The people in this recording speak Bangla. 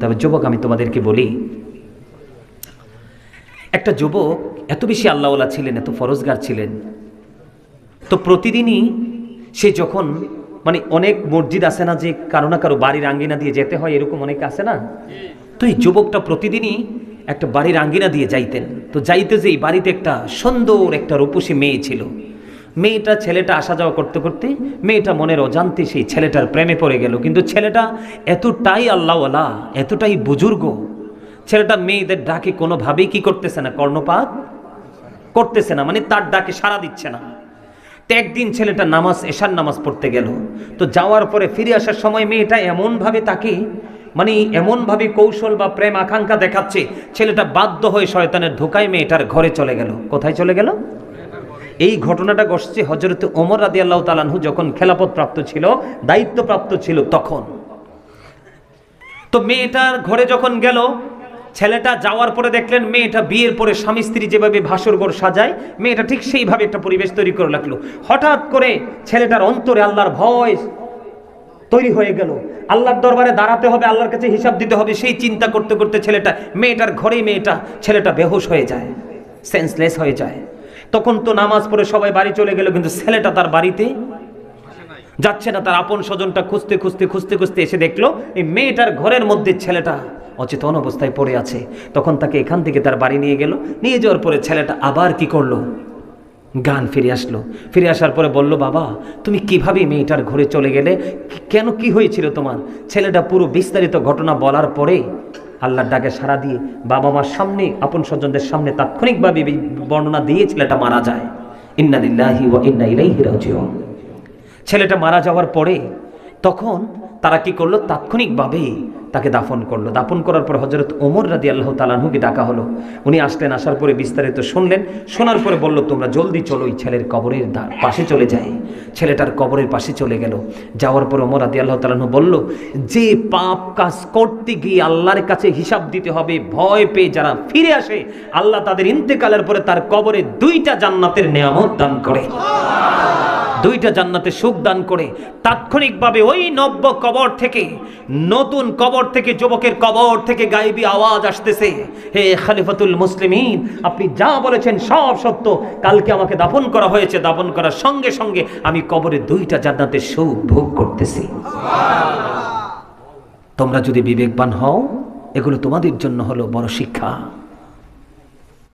তবে যুবক, আমি তোমাদেরকে বলি, একটা যুবক এত বেশি আল্লাহওয়ালা ছিলেন, এত ফরজগার ছিলেন। তো প্রতিদিনই সে যখন মানে অনেক মসজিদ আছে না যে কারও না কারও বাড়ির আঙ্গিনা দিয়ে যেতে হয়, এরকম অনেক আছে না? তো এই যুবকটা প্রতিদিনই একটা বাড়ির আঙ্গিনা দিয়ে যাইতেন। তো যাইতে যে এই বাড়িতে একটা সুন্দর একটা রূপসী মেয়ে ছিল। মেয়েটা ছেলেটা আসা যাওয়া করতে করতে মেয়েটা মনের অজান্তে সেই ছেলেটার প্রেমে পড়ে গেল। কিন্তু ছেলেটা এতটাই আল্লাহওয়ালা, এতটাই বুজুর্গ। ছেলেটা মেয়েদের ডাকে কোনোভাবেই কি করতেছে না, কর্ণপাত করতেছে না মানে তার ডাকে সাড়া দিচ্ছে না। একদিন ছেলেটা নামাজ, এশার নামাজ পড়তে গেল। তো যাওয়ার পরে ফিরে আসার সময় মেয়েটা এমনভাবে তাকে মানে এমনভাবে কৌশল বা প্রেম আকাঙ্ক্ষা দেখাচ্ছে, ছেলেটা বাধ্য হয়ে শয়তানের ধোকায় মেয়েটার ঘরে চলে গেল। কোথায় চলে গেল? এই ঘটনাটা ঘটছে হজরত ওমর রাদি আল্লাহ তালানহু যখন খেলাপথ প্রাপ্ত ছিল, দায়িত্বপ্রাপ্ত ছিল তখন। তো মেয়েটার ঘরে যখন গেল, ছেলেটা যাওয়ার পরে দেখলেন মেয়েটা বিয়ের পরে স্বামী স্ত্রী যেভাবে ভাসর ঘর সাজায়, মেয়েটা ঠিক সেইভাবে একটা পরিবেশ তৈরি করে লাগল হঠাৎ করে ছেলেটার অন্তরে আল্লাহর ভয় তৈরি হয়ে গেল। আল্লাহর দরবারে দাঁড়াতে হবে, আল্লাহর কাছে হিসাব দিতে হবে, সেই চিন্তা করতে করতে ছেলেটা, মেয়েটার ঘরেই মেয়েটা, ছেলেটা বেহুশ হয়ে যায় সেন্সলেস হয়ে যায়। তখন তো নামাজ পড়ে সবাই বাড়ি চলে গেল, কিন্তু ছেলেটা তার বাড়িতে যাচ্ছে না। তার আপন স্বজনটা খুঁজতে খুঁজতে খুঁজতে খুঁজতে এসে দেখল, এই মেয়েটার ঘরের মধ্যে ছেলেটা অচেতন অবস্থায় পড়ে আছে। তখন তাকে এখান থেকে তার বাড়ি নিয়ে গেল, নিয়ে যাওয়ার পরে ছেলেটা আবার কি করল? গান ফিরে আসলো। ফিরে আসার পরে বলল, বাবা, তুমি কীভাবে মেয়েটার ঘরে চলে গেলে? কেন কি হয়েছিল তোমার? ছেলেটা পুরো বিস্তারিত ঘটনা বলার পরে আল্লাহর ডাকে সারা দিয়ে বাবা মার সামনে, আপন স্বজনদের সামনে তাৎক্ষণিকভাবে বর্ণনা দিয়ে ছেলেটা মারা যায়। ইন্না লিল্লাহি ওয়া ইন্না ছেলেটা মারা যাওয়ার পরে তখন তারা কি করল? তাৎক্ষণিকভাবে তাকে দাফন করল। দাফন করার পর হজরত ওমর রাদি আল্লাহ তালানহুকে ডাকা হলো। উনি আসলেন, আসার পরে বিস্তারিত শুনলেন। শোনার পরে বলল, তোমরা জলদি চলো এই ছেলের কবরের পাশে চলে যায় ছেলেটার কবরের পাশে চলে গেল। যাওয়ার পর ওমর রাদি আল্লাহ তালানহু বলল, যে পাপ কাজ করতে গিয়ে আল্লাহর কাছে হিসাব দিতে হবে, ভয় পেয়ে যারা ফিরে আসে, আল্লাহ তাদের ইন্তেকালের পরে তার কবরে দুইটা জান্নাতের নেয়ামত দান করে। দুইটা জান্নাতে সুখ দান করে তাৎক্ষণিকভাবে ওই নব্য কবর থেকে, নতুন কবর থেকে, যুবকের কবর থেকে গায়েবী আওয়াজ আসতেছে। হে খালিফাতুল মুসলিমিন, আপনি যা বলেছেন সব সত্য। কালকে আমাকে দাফন করা হয়েছে, দাফন করার সঙ্গে সঙ্গে আমি কবরে দুইটা জান্নাতের সুখ ভোগ করতেছি। তোমরা যদি বিবেকবান হও, এগুলো তোমাদের জন্য হলো বড় শিক্ষা।